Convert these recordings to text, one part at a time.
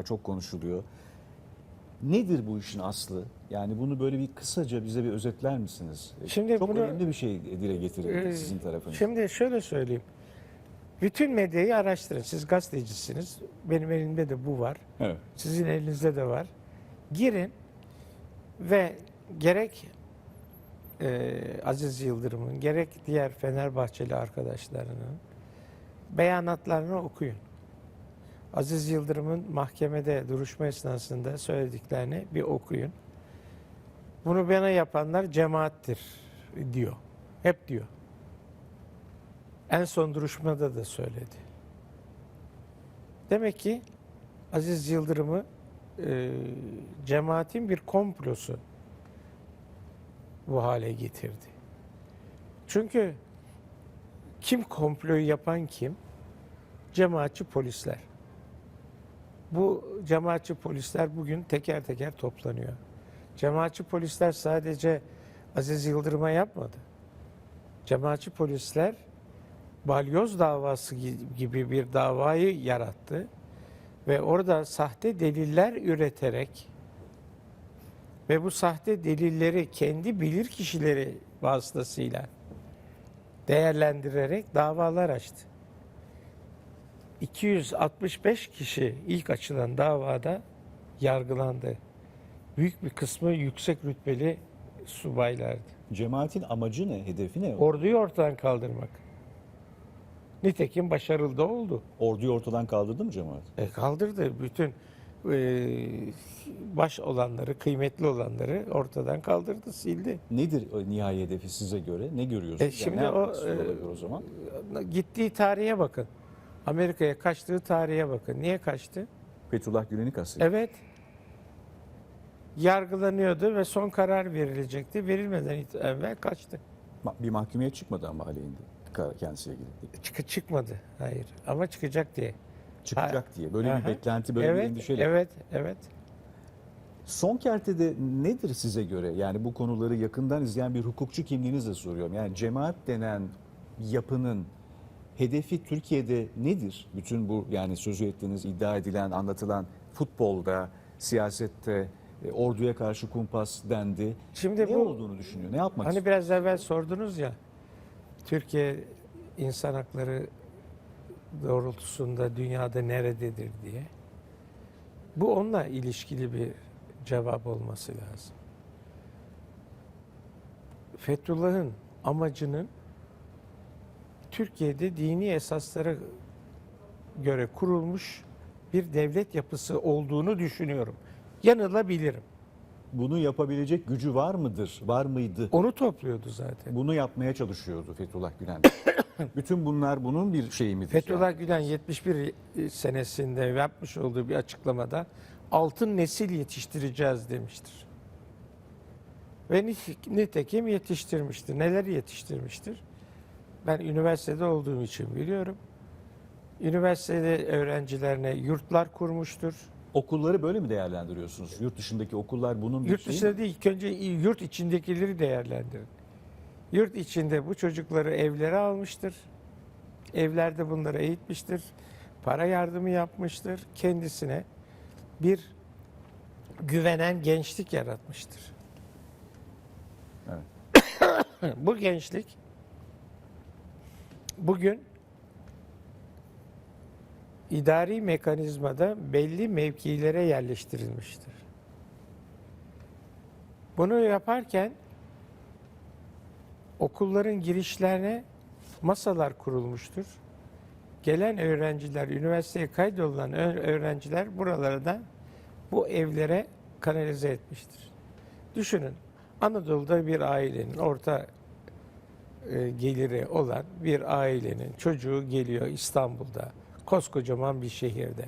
hala çok konuşuluyor. Nedir bu işin aslı? Yani bunu böyle bir kısaca bize bir özetler misiniz? Şimdi çok bunu- önemli bir şey dile getirildi Ee, sizin tarafınızdan. Şimdi şöyle söyleyeyim. Bütün medyayı araştırın. Siz gazetecisiniz. Benim elimde de bu var. Evet. Sizin elinizde de var. Girin ve gerek e, Aziz Yıldırım'ın gerek diğer Fenerbahçeli arkadaşlarının beyanatlarını okuyun. Aziz Yıldırım'ın mahkemede duruşma esnasında söylediklerini bir okuyun. Bunu bana yapanlar cemaattir diyor. Hep diyor. En son duruşmada da söyledi. Demek ki Aziz Yıldırım'ı e, cemaatin bir komplosu bu hale getirdi. Çünkü kim komployu yapan kim? Cemaatçi polisler. Bu cemaatçi polisler bugün teker teker toplanıyor. Cemaatçi polisler sadece Aziz Yıldırım'a yapmadı. Cemaatçi polisler balyoz davası gi- gibi bir davayı yarattı ve orada sahte deliller üreterek ve bu sahte delilleri kendi bilir kişileri vasıtasıyla değerlendirerek davalar açtı. 265 kişi ilk açılan davada yargılandı. Büyük bir kısmı yüksek rütbeli subaylardı. Cemaatin amacı ne? Hedefi ne? Orduyu ortadan kaldırmak. Nitekim başarılı da oldu. Orduyu ortadan kaldırdı mı cemaat? E kaldırdı. Bütün e, baş olanları, kıymetli olanları ortadan kaldırdı, sildi. Nedir o nihai hedefi size göre? Ne görüyorsunuz? E Yani şimdi ne yapmak o, e, o zaman? Gittiği tarihe bakın. Amerika'ya kaçtığı tarihe bakın. Niye kaçtı? Fethullah Gülen'i kastediyor. Evet. Yargılanıyordu ve son karar verilecekti. Verilmeden evvel kaçtı. Ma- Bir mahkemeye çıkmadı ama aleyhinde ka- kendisiyle ilgili. Çık çıkmadı. Hayır. Ama çıkacak diye. Çıkacak diye. Böyle Aha. bir beklenti, böyle evet, bir endişeyle. Evet, evet. Son kertede nedir size göre? Yani bu konuları yakından izleyen bir hukukçu kimliğinizle soruyorum. Yani cemaat denen yapının hedefi Türkiye'de nedir? Bütün bu yani sözü ettiğiniz, iddia edilen, anlatılan futbolda, siyasette, e, orduya karşı kumpas dendi. Şimdi ne bu olduğunu düşünüyor? Ne yapmak Hani istiyor? biraz evvel sordunuz ya Türkiye insan hakları doğrultusunda dünyada nerededir diye. Bu onunla ilişkili bir cevap olması lazım. Fethullah'ın amacının Türkiye'de dini esaslara göre kurulmuş bir devlet yapısı olduğunu düşünüyorum. Yanılabilirim. Bunu yapabilecek gücü var mıdır? Var mıydı? Onu topluyordu zaten. Bunu yapmaya çalışıyordu Fethullah Gülen. Bütün bunlar bunun bir şeyi midir? Fethullah Gülen 71 senesinde yapmış olduğu bir açıklamada altın nesil yetiştireceğiz demiştir. Ve nit- nitekim yetiştirmiştir. Neler yetiştirmiştir? Ben üniversitede olduğum için biliyorum. Üniversitede öğrencilerine yurtlar kurmuştur. Okulları böyle mi değerlendiriyorsunuz? Yurt dışındaki okullar bunun bir Yurt şeyi mi? dışında değil, ilk önce yurt içindekileri değerlendirin. Yurt içinde bu çocukları evlere almıştır. Evlerde bunları eğitmiştir. Para yardımı yapmıştır. Kendisine bir güvenen gençlik yaratmıştır. bu gençlik bugün idari mekanizmada belli mevkilere yerleştirilmiştir. Bunu yaparken okulların girişlerine masalar kurulmuştur. Gelen öğrenciler, üniversiteye kaydolunan ö- öğrenciler buralardan bu evlere kanalize etmiştir. Düşünün, Anadolu'da bir ailenin orta e, geliri olan bir ailenin çocuğu geliyor İstanbul'da, koskocaman bir şehirde,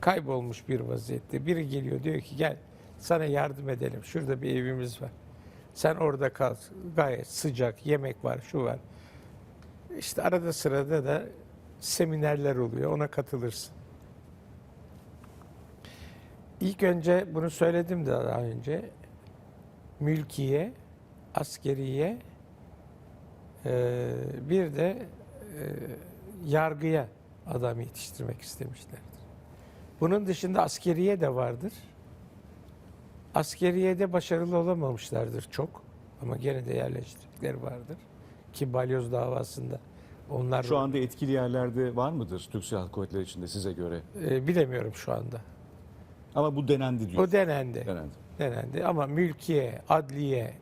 kaybolmuş bir vaziyette. Biri geliyor diyor ki gel sana yardım edelim, şurada bir evimiz var. Sen orada kal, gayet sıcak, yemek var, şu var. İşte arada sırada da seminerler oluyor, ona katılırsın. İlk önce bunu söyledim de daha önce. Mülkiye, askeriye, ee, bir de e, yargıya adam yetiştirmek istemişlerdir. Bunun dışında askeriye de vardır. Askeriyede başarılı olamamışlardır çok. Ama gene de yerleştirdikleri vardır. Ki balyoz davasında onlar Şu anda etkili yerlerde var mıdır Türk Silahlı Kuvvetleri içinde size göre? e, bilemiyorum şu anda. Ama bu denendi diyor. O denendi. Denendi. Denendi ama mülkiye, adliyeye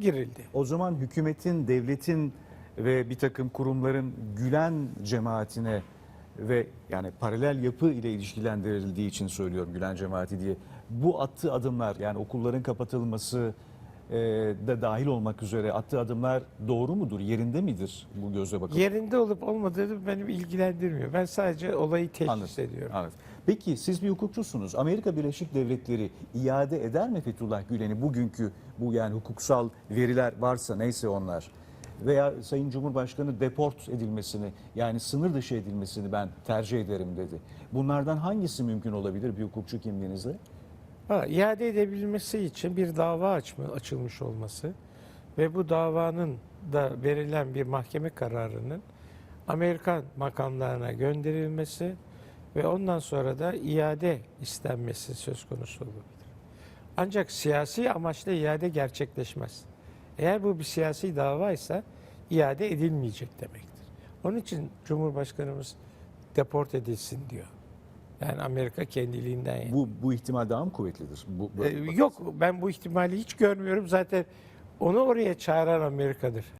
girildi. O zaman hükümetin, devletin ve bir takım kurumların Gülen cemaatine ve yani paralel yapı ile ilişkilendirildiği için söylüyorum Gülen cemaati diye. Bu attığı adımlar yani okulların kapatılması e, da dahil olmak üzere attığı adımlar doğru mudur? Yerinde midir bu gözle bakıp? Yerinde olup olmadığı beni ilgilendirmiyor. Ben sadece olayı teşhis Anladım, ediyorum. anladım. Peki siz bir hukukçusunuz. Amerika Birleşik Devletleri iade eder mi Fethullah Gülen'i bugünkü bu yani hukuksal veriler varsa neyse onlar veya Sayın Cumhurbaşkanı deport edilmesini yani sınır dışı edilmesini ben tercih ederim dedi. Bunlardan hangisi mümkün olabilir bir hukukçu kimliğinizde? Ha, iade edebilmesi için bir dava açma, açılmış olması ve bu davanın da verilen bir mahkeme kararının Amerikan makamlarına gönderilmesi ve ondan sonra da iade istenmesi söz konusu olabilir. Ancak siyasi amaçla iade gerçekleşmez. Eğer bu bir siyasi dava ise iade edilmeyecek demektir. Onun için Cumhurbaşkanımız deport edilsin diyor. Yani Amerika kendiliğinden yani. Bu bu ihtimal daha mı kuvvetlidir? Bu, bu- Ee, yok ben bu ihtimali hiç görmüyorum. Zaten onu oraya çağıran Amerika'dır.